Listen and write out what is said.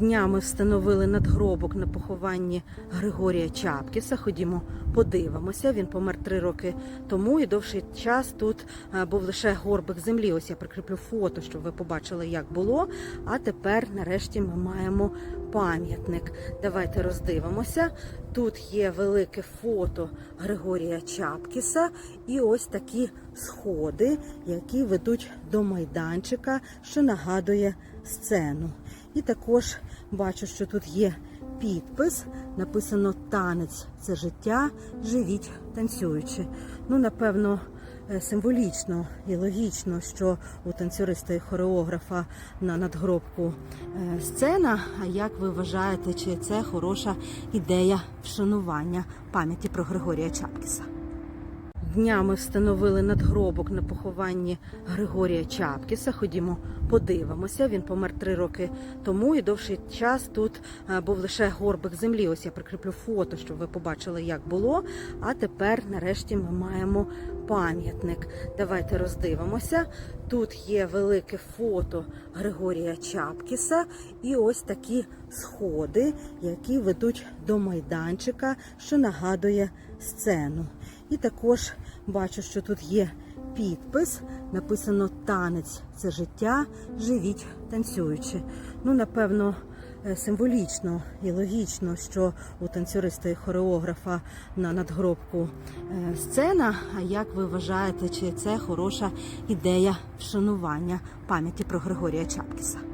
Днями встановили надгробок на похованні Григорія Чапкіса. Ходімо, подивимося. Він помер три роки тому і довший час тут е, був лише горбик землі. Ось я прикріплю фото, щоб ви побачили, як було. А тепер, нарешті, ми маємо пам'ятник. Давайте роздивимося. Тут є велике фото Григорія Чапкіса і ось такі сходи, які ведуть до майданчика, що нагадує сцену. І також бачу, що тут є підпис, написано Танець це життя, живіть танцюючи. Ну, напевно, е, символічно і логічно, що у танцюриста і хореографа на надгробку е, сцена. А як ви вважаєте, чи це хороша ідея вшанування пам'яті про Григорія Чапкіса? Днями встановили надгробок на похованні Григорія Чапкіса. Ходімо, подивимося. Він помер три роки тому і довший час тут е, був лише горбик землі. Ось я прикріплю фото, щоб ви побачили, як було. А тепер, нарешті, ми маємо пам'ятник. Давайте роздивимося. Тут є велике фото Григорія Чапкіса і ось такі сходи, які ведуть до майданчика, що нагадує сцену. І також бачу, що тут є підпис, написано Танець це життя, живіть танцюючи. Ну, напевно, е, символічно і логічно, що у танцюриста і хореографа на надгробку е, сцена. А як ви вважаєте, чи це хороша ідея вшанування пам'яті про Григорія Чапкіса?